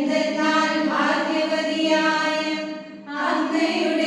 എന്തെന്നാൽ ഭാഗ്യവതിയായ അങ്ങയുടെ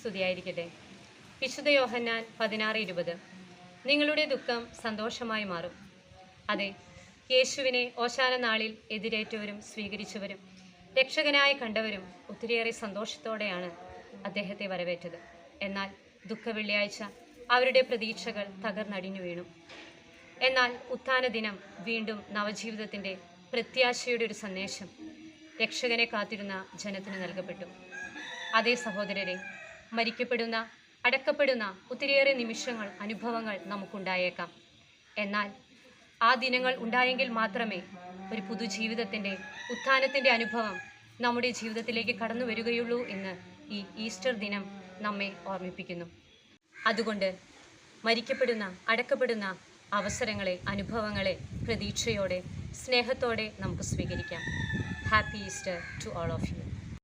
സ്തുതിയായിരിക്കട്ടെ. വിശുദ്ധ യോഹന്നാൻ പതിനാറ് ഇരുപത്. നിങ്ങളുടെ ദുഃഖം സന്തോഷമായി മാറും. അതെ യേശുവിനെ ഓശാന നാളിൽ എതിരേറ്റവരും സ്വീകരിച്ചവരും രക്ഷകനായി കണ്ടവരും ഒത്തിരിയേറെ സന്തോഷത്തോടെയാണ് അദ്ദേഹത്തെ വരവേറ്റത്. എന്നാൽ ദുഃഖ വെള്ളിയാഴ്ച അവരുടെ പ്രതീക്ഷകൾ തകർന്നടിഞ്ഞു വീണു. എന്നാൽ ഉത്ഥാന ദിനം വീണ്ടും നവജീവിതത്തിന്റെ പ്രത്യാശയുടെ ഒരു സന്ദേശം രക്ഷകനെ കാത്തിരുന്ന ജനത്തിന് നൽകപ്പെട്ടു. അതേ സഹോദരരെ മരിക്കപ്പെടുന്ന അടക്കപ്പെടുന്ന ഒത്തിരിയേറെ നിമിഷങ്ങൾ അനുഭവങ്ങൾ നമുക്കുണ്ടായേക്കാം. എന്നാൽ ആ ദിനങ്ങൾ ഉണ്ടായെങ്കിൽ മാത്രമേ ഒരു പുതുജീവിതത്തിന്റെ ഉത്ഥാനത്തിന്റെ അനുഭവം നമ്മുടെ ജീവിതത്തിലേക്ക് കടന്നു വരികയുള്ളൂ എന്ന് ഈ ഈസ്റ്റർ ദിനം നമ്മെ ഓർമ്മിപ്പിക്കുന്നു. അതുകൊണ്ട് മരിക്കപ്പെടുന്ന അടക്കപ്പെടുന്ന അവസരങ്ങളെ അനുഭവങ്ങളെ പ്രതീക്ഷയോടെ സ്നേഹത്തോടെ നമുക്ക് സ്വീകരിക്കാം. Happy Easter to all of you